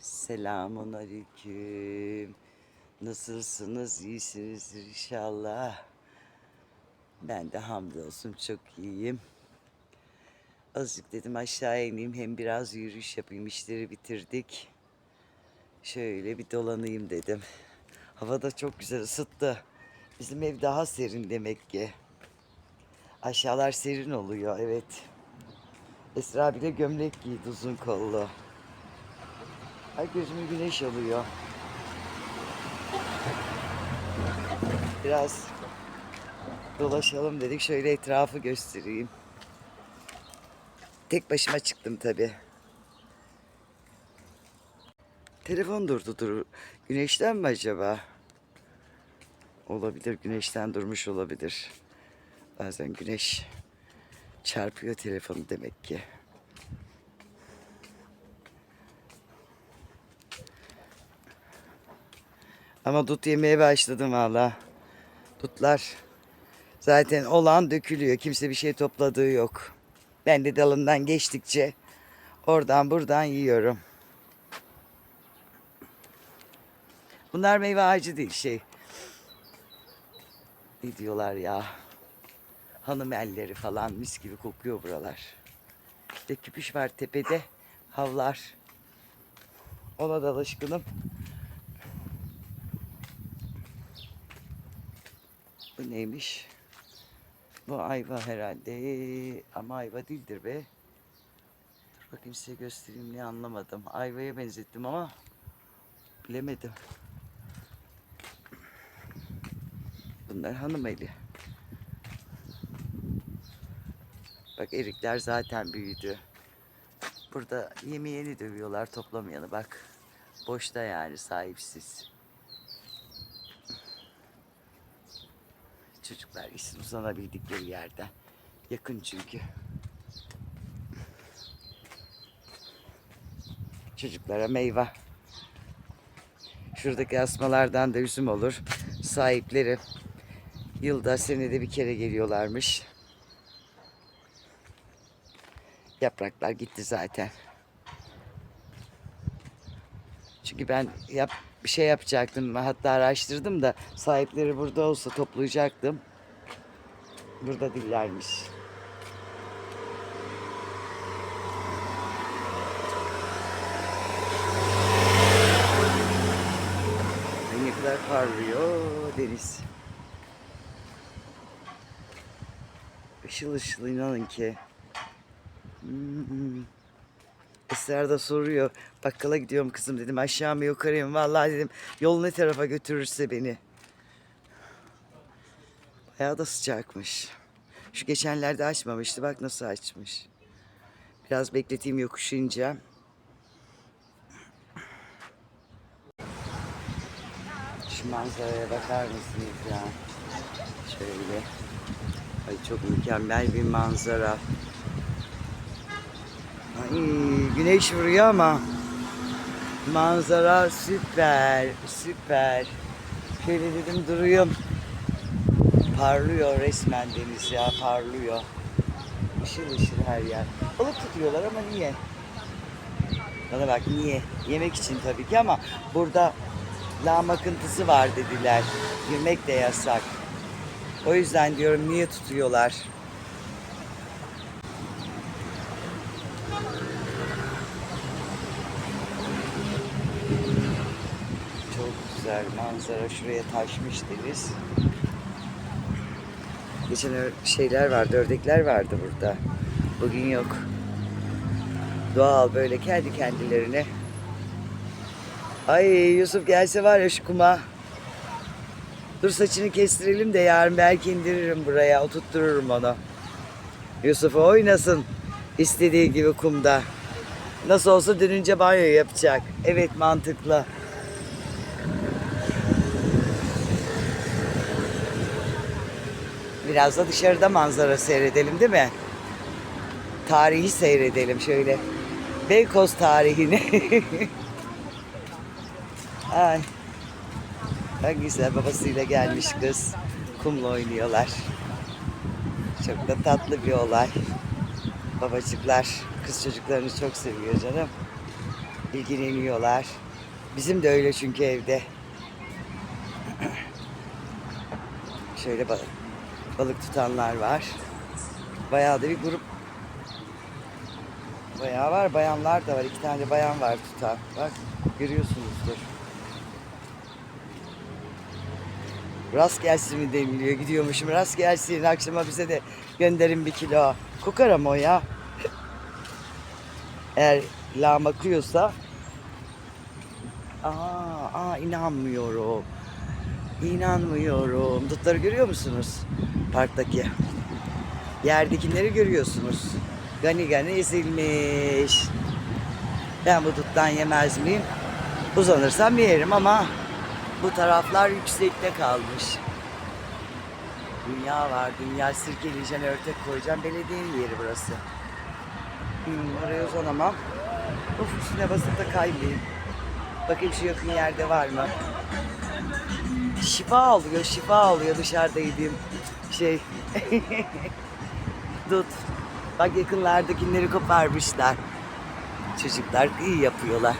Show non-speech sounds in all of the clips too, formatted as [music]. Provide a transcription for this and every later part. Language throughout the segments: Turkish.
Selamun aleyküm. Nasılsınız? İyisinizdir inşallah. Ben de hamdolsun çok iyiyim. Azıcık dedim aşağı ineyim hem biraz yürüyüş yapayım işleri bitirdik. Şöyle bir dolanayım dedim. Hava da çok güzel ısıttı. Bizim ev daha serin demek ki. Aşağılar serin oluyor evet. Esra bile gömlek giydi uzun kollu. Ay gözümü güneş alıyor. Biraz dolaşalım dedik. Şöyle etrafı göstereyim. Tek başıma çıktım tabi. Telefon durdu dur. Güneşten mi acaba? Olabilir. Güneşten durmuş olabilir. Bazen güneş çarpıyor telefonu demek ki. Ama dut yemeye başladım valla. Dutlar zaten olan dökülüyor. Kimse bir şey topladığı yok. Ben de dalından geçtikçe oradan buradan yiyorum. Bunlar meyve ağacı değil şey. Ne diyorlar ya? Hanım elleri falan mis gibi kokuyor buralar. İşte küpüş var tepede. Havlar. Ona da alışkınım. Neymiş? Bu ayva herhalde. Ama ayva değildir be. Dur bakayım size göstereyim ne anlamadım. Ayvaya benzettim ama bilemedim. Bunlar hanım eli. Bak erikler zaten büyüdü. Burada yemeyeni dövüyorlar toplamayanı bak. Boşta yani sahipsiz. Çocuklar işin uzanabildikleri yerden. Yakın çünkü. Çocuklara meyve. Şuradaki asmalardan da üzüm olur. Sahipleri yılda senede bir kere geliyorlarmış. Yapraklar gitti zaten. Çünkü ben yap bir şey yapacaktım. Hatta araştırdım da sahipleri burada olsa toplayacaktım. Burada dillermiş. Ne kadar parlıyor deniz. Işıl ışıl inanın ki. Hmm. Esra da soruyor. Bakkala gidiyorum kızım dedim. Aşağı mı yukarıya mı? Vallahi dedim yol ne tarafa götürürse beni. Bayağı da sıcakmış. Şu geçenlerde açmamıştı. Bak nasıl açmış. Biraz bekleteyim yokuş ineceğim. Şu manzaraya bakar mısınız ya? Şöyle. Ay çok mükemmel bir manzara. Ay, güneş vuruyor ama manzara süper, süper. Şöyle dedim duruyum. Parlıyor resmen deniz ya, parlıyor. Işıl ışıl her yer. Balık tutuyorlar ama niye? Bana bak niye? Yemek için tabii ki ama burada lağım akıntısı var dediler. Girmek de yasak. O yüzden diyorum niye tutuyorlar? Çok güzel manzara. Şuraya taşmış deniz. Geçen şeyler vardı, ördekler vardı burada. Bugün yok. Doğal böyle kendi kendilerine. Ay Yusuf gelse var ya şu kuma. Dur saçını kestirelim de yarın belki indiririm buraya. Oturttururum onu. Yusuf oynasın. istediği gibi kumda. Nasıl olsa dönünce banyo yapacak. Evet mantıklı. Biraz da dışarıda manzara seyredelim değil mi? Tarihi seyredelim şöyle. Beykoz tarihini. [laughs] Ay. Ne güzel babasıyla gelmiş kız. Kumla oynuyorlar. Çok da tatlı bir olay. Babacıklar kız çocuklarını çok seviyor canım. ilgileniyorlar. Bizim de öyle çünkü evde. [clears throat] Şöyle balık, balık tutanlar var. Bayağı da bir grup bayağı var. Bayanlar da var. İki tane bayan var tutan. Bak görüyorsunuzdur. Rast gelsin mi deniliyor. Gidiyormuşum. Rast gelsin. Akşama bize de gönderin bir kilo. Kokar ama o ya. Eğer lağım akıyorsa. Aa, aa inanmıyorum. İnanmıyorum. Dutları görüyor musunuz? Parktaki. Yerdekileri görüyorsunuz. Gani gani ezilmiş. Ben bu duttan yemez miyim? Uzanırsam yerim ama bu taraflar yüksekte kalmış. Dünya var. Dünya sirkeleyeceğim, örtek koyacağım. Belediyenin yeri burası. Hmm, oraya uzanamam. Of üstüne basıp da kaymayayım. Bakayım şu yakın yerde var mı? Şifa alıyor, şifa alıyor dışarıda yediğim şey. Dut. Bak yakınlardakileri koparmışlar. Çocuklar iyi yapıyorlar.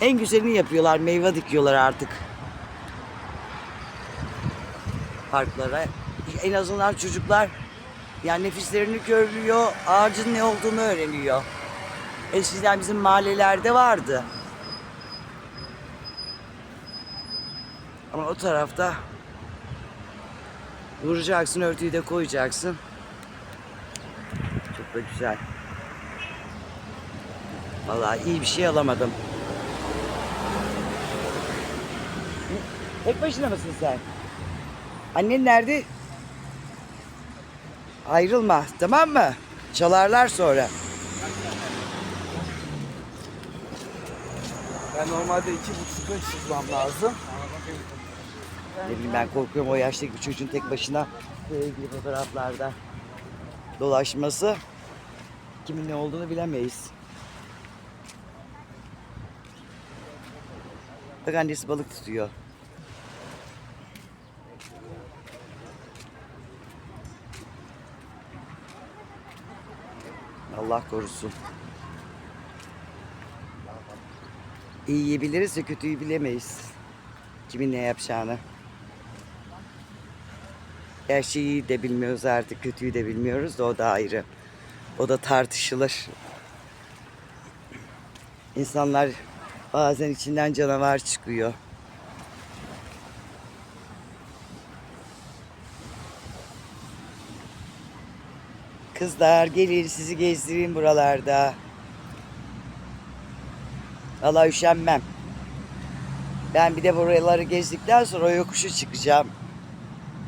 En güzelini yapıyorlar. Meyve dikiyorlar artık. Parklara. En azından çocuklar yani nefislerini körlüyor. Ağacın ne olduğunu öğreniyor. Eskiden bizim mahallelerde vardı. Ama o tarafta vuracaksın, örtüyü de koyacaksın. Çok da güzel. Vallahi iyi bir şey alamadım. Tek başına mısın sen? Annen nerede? Ayrılma, tamam mı? Çalarlar sonra. Ben normalde iki buçukta çıkmam lazım. Ne bileyim ben korkuyorum o yaştaki bir çocuğun tek başına böyle ilgili fotoğraflarda dolaşması. Kimin ne olduğunu bilemeyiz. Bak annesi balık tutuyor. Allah korusun. İyiyi biliriz de kötüyü bilemeyiz. Kimin ne yapacağını. Her şeyi de bilmiyoruz artık, kötüyü de bilmiyoruz da o da ayrı. O da tartışılır. İnsanlar bazen içinden canavar çıkıyor. Kızlar gelin sizi gezdireyim buralarda. Valla üşenmem. Ben bir de buraları gezdikten sonra o yokuşu çıkacağım.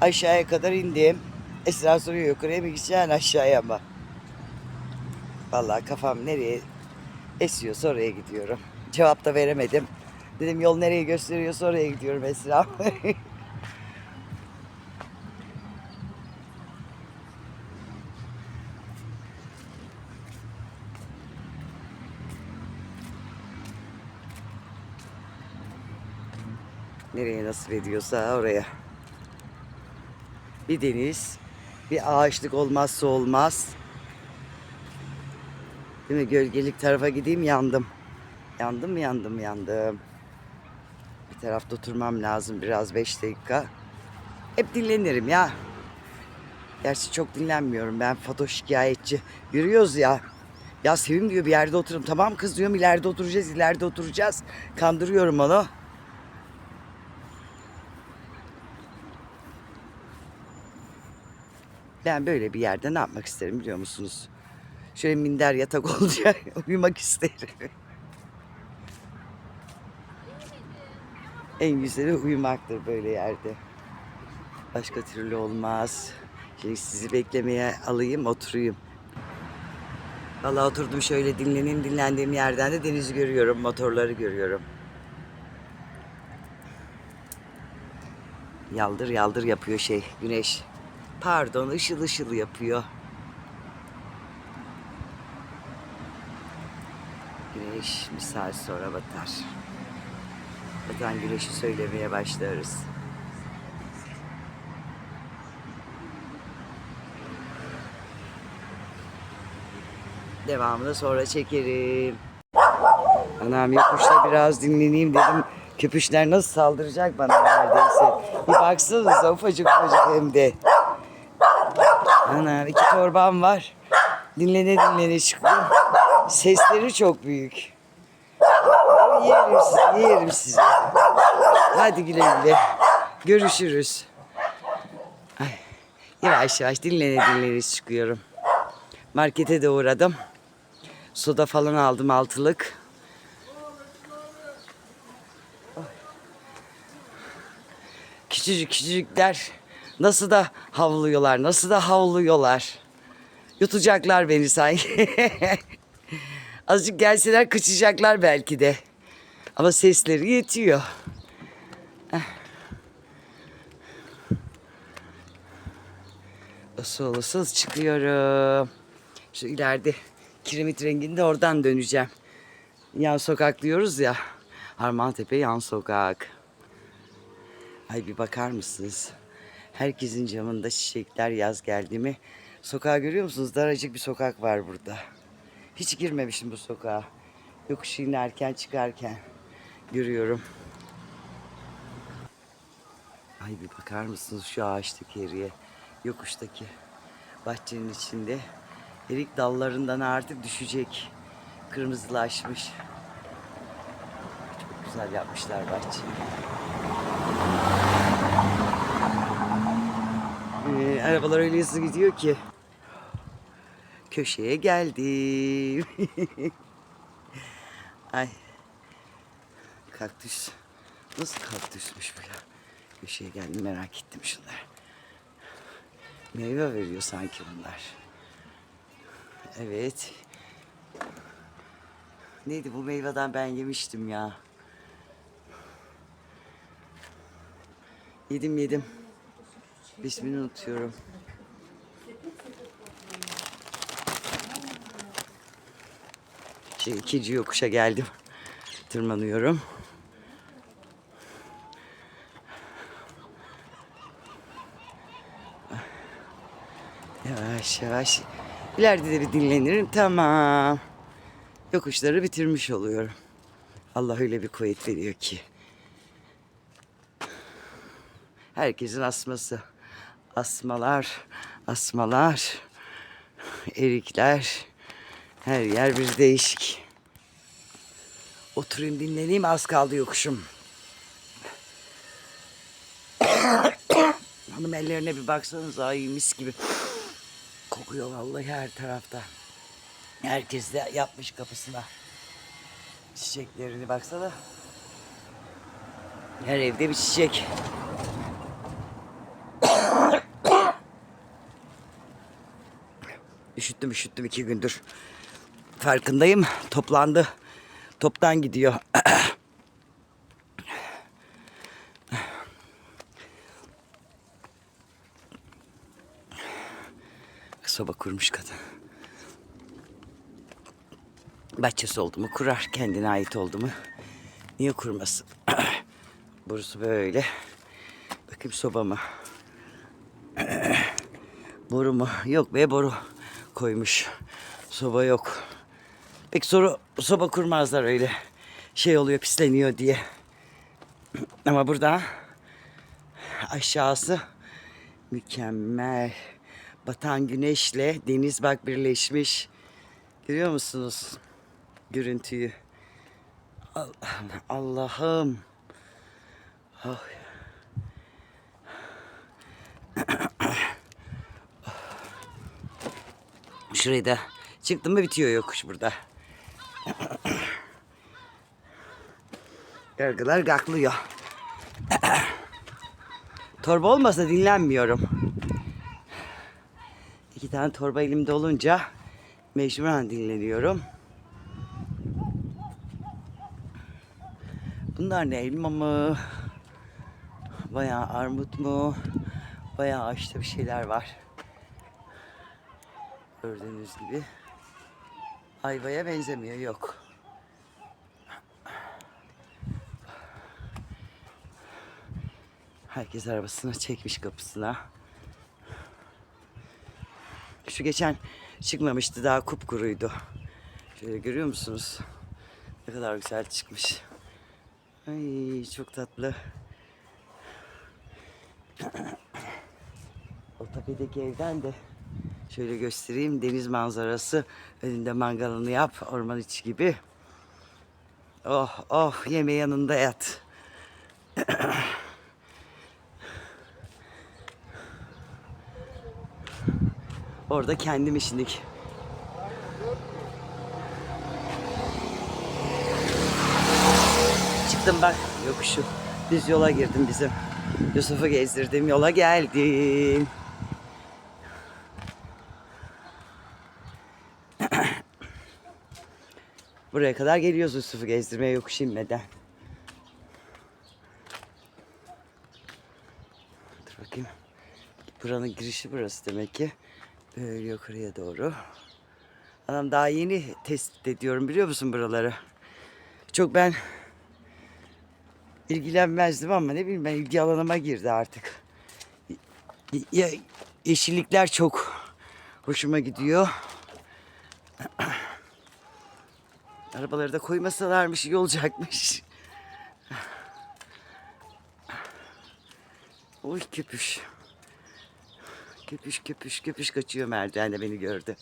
Aşağıya kadar indim. Esra soruyor yukarıya mı gideceksin aşağıya mı? Vallahi kafam nereye esiyorsa oraya gidiyorum. Cevap da veremedim. Dedim yol nereye gösteriyorsa oraya gidiyorum Esra. [laughs] nereye nasip ediyorsa oraya. Bir deniz, bir ağaçlık olmazsa olmaz. Değil mi? Gölgelik tarafa gideyim yandım. Yandım yandım yandım. Bir tarafta oturmam lazım biraz beş dakika. Hep dinlenirim ya. Gerçi çok dinlenmiyorum ben foto şikayetçi. Yürüyoruz ya. Ya Sevim diyor bir yerde otururum. Tamam kız diyorum ileride oturacağız ileride oturacağız. Kandırıyorum onu. Ben böyle bir yerde ne yapmak isterim biliyor musunuz? Şöyle minder yatak [laughs] olacak uyumak isterim. en güzeli uyumaktır böyle yerde. Başka türlü olmaz. Şimdi sizi beklemeye alayım oturayım. Vallahi oturdum şöyle dinleneyim dinlendiğim yerden de denizi görüyorum motorları görüyorum. Yaldır yaldır yapıyor şey güneş. Pardon ışıl ışıl yapıyor. Güneş bir saat sonra batar. Batan güneşi söylemeye başlarız. Devamını sonra çekerim. Anam yokuşta biraz dinleneyim dedim. Köpüşler nasıl saldıracak bana neredeyse. Bir baksanıza ufacık ufacık hem de. Anam iki torbam var. Dinlene dinlene çıkıyor. Sesleri çok büyük. Yerim sizi, yerim sizi. Hadi güle güle. Görüşürüz. Yavaş yavaş dinlene dinlene çıkıyorum. Markete de uğradım. Soda falan aldım altılık. Küçücük küçücükler nasıl da havlıyorlar, nasıl da havlıyorlar. Yutacaklar beni sanki. [laughs] Azıcık gelseler kaçacaklar belki de. Ama sesleri yetiyor. Usul usul çıkıyorum. Şu ileride kiremit renginde oradan döneceğim. Yan sokak diyoruz ya. Harmantepe yan sokak. Ay bir bakar mısınız? Herkesin camında çiçekler yaz geldi mi? Sokağı görüyor musunuz? Daracık bir sokak var burada. Hiç girmemişim bu sokağa. Yokuş inerken çıkarken görüyorum. Ay bir bakar mısınız şu ağaçtaki eriye? Yokuştaki bahçenin içinde. Erik dallarından artık düşecek. Kırmızılaşmış. Çok güzel yapmışlar bahçeyi. Ee, arabalar öyle hızlı gidiyor ki. Köşeye geldim. [laughs] Ay. Kaktüs. Nasıl kaktüsmüş bu ya? Köşeye geldim merak ettim şunlar. Meyve veriyor sanki bunlar. Evet. Neydi bu meyveden ben yemiştim ya. Yedim yedim. İsmini unutuyorum. Şey, ikinci yokuşa geldim. Tırmanıyorum. Yavaş yavaş. İleride de bir dinlenirim. Tamam. Yokuşları bitirmiş oluyorum. Allah öyle bir kuvvet veriyor ki. Herkesin asması. Asmalar, asmalar, erikler. Her yer bir değişik. Oturayım dinleneyim az kaldı yokuşum. [coughs] Hanım ellerine bir baksanız ay mis gibi. Kokuyor vallahi her tarafta. Herkes de yapmış kapısına. Çiçeklerini baksana. Her evde bir çiçek. Üşüttüm üşüttüm iki gündür. Farkındayım. Toplandı. Toptan gidiyor. [clears throat] Soba kurmuş kadın. Bahçesi oldu mu kurar. Kendine ait oldu mu niye kurmasın? [clears throat] Burası böyle. Bakayım soba mı? [clears throat] Boru mu? Yok be boru koymuş. Soba yok. Pek soru soba kurmazlar öyle. Şey oluyor pisleniyor diye. [clears throat] Ama burada aşağısı mükemmel. Batan güneşle deniz bak birleşmiş. Görüyor musunuz görüntüyü? Allah'ım. Oh. [clears throat] Şurayı da çıktım mı bitiyor yokuş burada. [clears throat] Gargılar gaklıyor. [clears throat] Torba olmasa dinlenmiyorum. İki tane torba elimde olunca mecburen dinleniyorum. Bunlar ne elma mı? Bayağı armut mu? Bayağı ağaçta bir şeyler var. Gördüğünüz gibi. Ayvaya benzemiyor yok. Herkes arabasına çekmiş kapısına. Şu geçen çıkmamıştı daha kupkuruydu. Şöyle görüyor musunuz? Ne kadar güzel çıkmış. Ay çok tatlı. [clears throat] O tepedeki evden de şöyle göstereyim. Deniz manzarası. Önünde mangalını yap. Orman içi gibi. Oh oh yeme yanında yat. [clears throat] Orada kendim işindik. Çıktım bak yokuşu. Düz yola girdim bizim. Yusuf'u gezdirdim yola geldim. Buraya kadar geliyoruz Yusuf'u gezdirmeye yokuş inmeden. Dur bakayım. Buranın girişi burası demek ki. Böyle yukarıya doğru. Adam daha yeni tespit ediyorum biliyor musun buraları? Çok ben ilgilenmezdim ama ne bileyim ben ilgi alanıma girdi artık. Ya, yeşillikler çok hoşuma gidiyor. Arabaları da koymasalarmış iyi olacakmış. Oy köpüş. Köpüş köpüş köpüş kaçıyor merdivende beni gördü.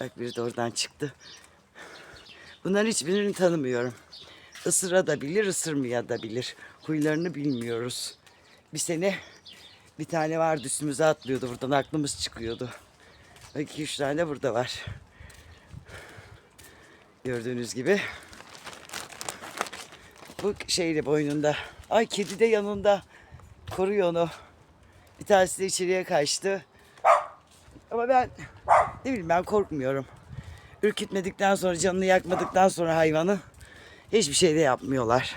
Bak biri de oradan çıktı. Bunların hiçbirini tanımıyorum. Isıra da bilir, ısırmaya da bilir. Huylarını bilmiyoruz. Bir sene bir tane vardı üstümüze atlıyordu buradan aklımız çıkıyordu. Bak iki üç tane burada var. Gördüğünüz gibi. Bu şeyle boynunda. Ay kedi de yanında. Koruyor onu. Bir tanesi de içeriye kaçtı. Ama ben ne bileyim ben korkmuyorum. Ürkütmedikten sonra canını yakmadıktan sonra hayvanı hiçbir şey de yapmıyorlar.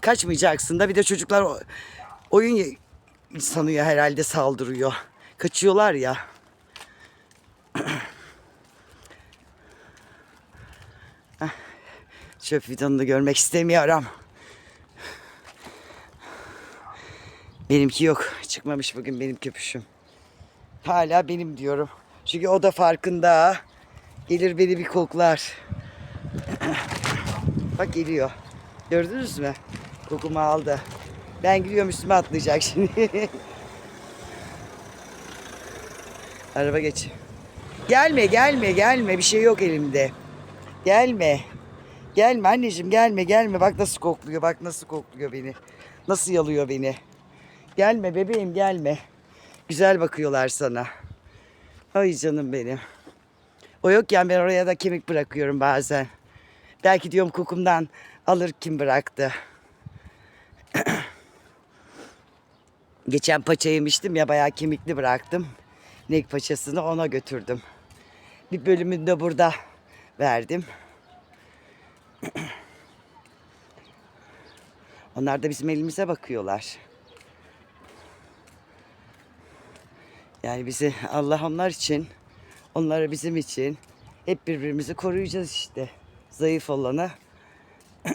Kaçmayacaksın da bir de çocuklar oyun sanıyor herhalde saldırıyor. Kaçıyorlar ya. Çöp fidanını görmek istemiyorum. Benimki yok. Çıkmamış bugün benim köpüşüm. Hala benim diyorum. Çünkü o da farkında. Gelir beni bir koklar. [clears throat] Bak geliyor. Gördünüz mü? Kokumu aldı. Ben gidiyorum üstüme atlayacak şimdi. [laughs] Araba geç. Gelme gelme gelme bir şey yok elimde. Gelme. Gelme anneciğim gelme gelme. Bak nasıl kokluyor bak nasıl kokluyor beni. Nasıl yalıyor beni. Gelme bebeğim gelme. Güzel bakıyorlar sana. Ay canım benim. O yokken ben oraya da kemik bırakıyorum bazen. Belki diyorum kokumdan alır kim bıraktı. [clears throat] Geçen paça yemiştim ya bayağı kemikli bıraktım. Nek paçasını ona götürdüm. Bir bölümünü de burada verdim. Onlar da bizim elimize bakıyorlar. Yani bizi Allah onlar için, onları bizim için hep birbirimizi koruyacağız işte. Zayıf olanı [clears throat]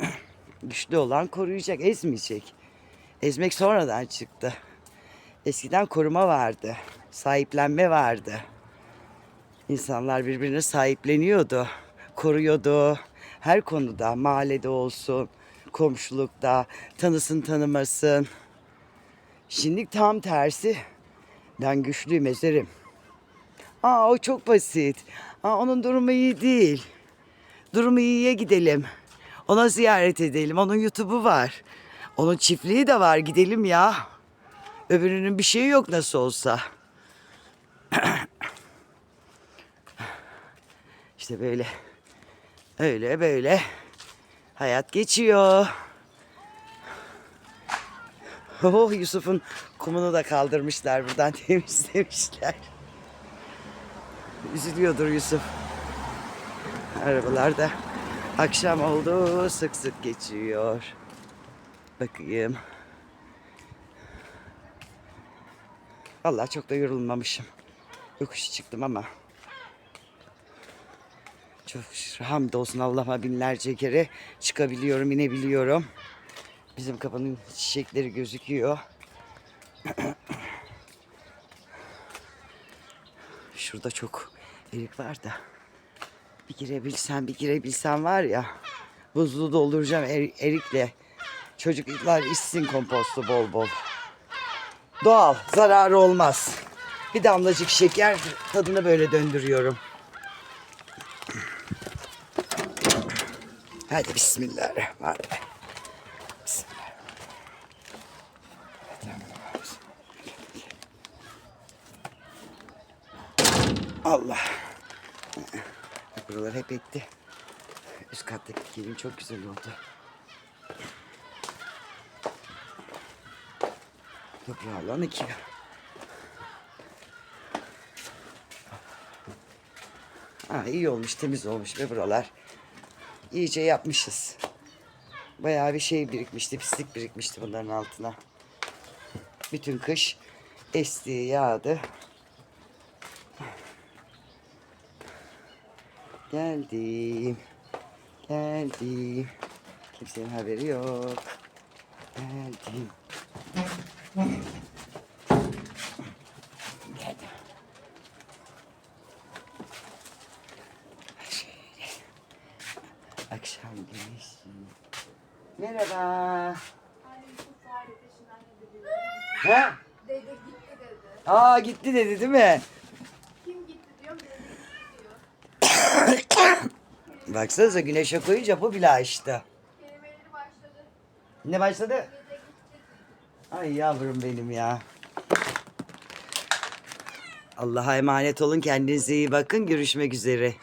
güçlü olan koruyacak, ezmeyecek. Ezmek sonradan çıktı. Eskiden koruma vardı, sahiplenme vardı. İnsanlar birbirine sahipleniyordu, koruyordu. Her konuda, mahallede olsun, komşulukta, tanısın tanımasın. Şimdi tam tersi. Ben güçlüyüm ezerim. Aa o çok basit. Aa, onun durumu iyi değil. Durumu iyiye gidelim. Ona ziyaret edelim. Onun YouTube'u var. Onun çiftliği de var. Gidelim ya. Öbürünün bir şeyi yok nasıl olsa. [clears throat] işte böyle. Öyle böyle. Hayat geçiyor. Oh Yusuf'un kumunu da kaldırmışlar buradan [laughs] temizlemişler. Üzülüyordur Yusuf. Arabalar da akşam oldu sık sık geçiyor. Bakayım. Vallahi çok da yorulmamışım. Yokuş çıktım ama. Hamdolsun Allah'ıma binlerce kere çıkabiliyorum, inebiliyorum. Bizim kapının çiçekleri gözüküyor. [clears throat] şurada çok erik var da. Bir girebilsem bir girebilsem var ya. Buzlu dolduracağım er- erikle. Çocuklar içsin kompostu bol bol. Doğal, zararı olmaz. Bir damlacık şeker tadını böyle döndürüyorum. Hadi bismillahirrahmanirrahim. Bismillah. Allah. Buralar hep etti. Üst kattaki gelin çok güzel oldu. Toprağı lan iki. Ha, iyi olmuş, temiz olmuş ve buralar. İyice yapmışız. Bayağı bir şey birikmişti, pislik birikmişti bunların altına. Bütün kış esti, yağdı. Geldim. Geldim. Kimsenin haberi yok. Geldim. Şöyle. Akşam güneşi. Merhaba. Ha? Dede gitti dedi. Aa gitti dedi değil mi? Kim gitti diyorum dede gitti diyor. [coughs] Baksanıza güneşe koyunca bu bile açtı. Kelimeleri başladı. Ne başladı? Ay yavrum benim ya. Allah'a emanet olun. Kendinize iyi bakın. Görüşmek üzere.